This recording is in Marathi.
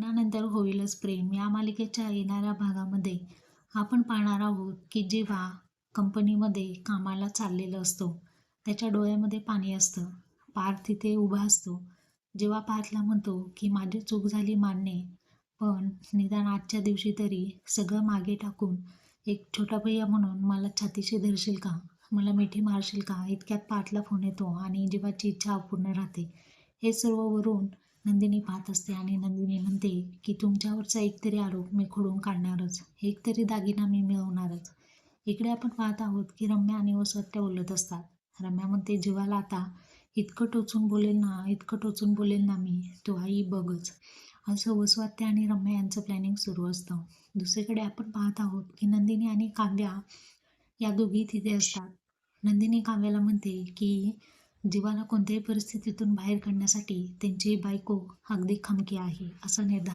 लग्नानंतर होईलच प्रेम. या मालिकेच्या येणाऱ्या भागामध्ये आपण पाहणार आहोत की जेव्हा कंपनीमध्ये कामाला चाललेलं असतो त्याच्या डोळ्यामध्ये पाणी असतं. पार्थ तिथे उभा असतो. जेव्हा पार्थला म्हणतो की माझी चूक झाली मान्य पण निदान आजच्या दिवशी तरी सगळं मागे टाकून एक छोटा भैया म्हणून मला छातीशी धरशील का? मला मिठी मारशील का? इतक्यात पार्थला फोन येतो आणि जीवाची इच्छा अपूर्ण राहते हे सर्व वरून नंदिनी पाहत असते आणि नंदिनी म्हणते की तुमच्यावरचा एक तरी आरोप मी खोडून काढणारच. एक तरी दागिना मी मिळवणारच. इकडे आपण पाहत आहोत की रम्या आणि वसंत बोलत असतात. रम्या म्हणते जीवाला आता इतकं टोचून बोलेल ना इतकं टोचून बोलेल ना मी तो आई बघच. असं वसवात्या आणि रम्या यांचं प्लॅनिंग सुरू असतं. दुसरीकडे आपण पाहत आहोत की नंदिनी आणि काव्या या दोघी तिथे असतात. नंदिनी काव्याला म्हणते की जीवाला कोणत्याही परिस्थितीतून बाहेर काढण्यासाठी त्यांची बायको अगदी खमकी आहे असा निर्धार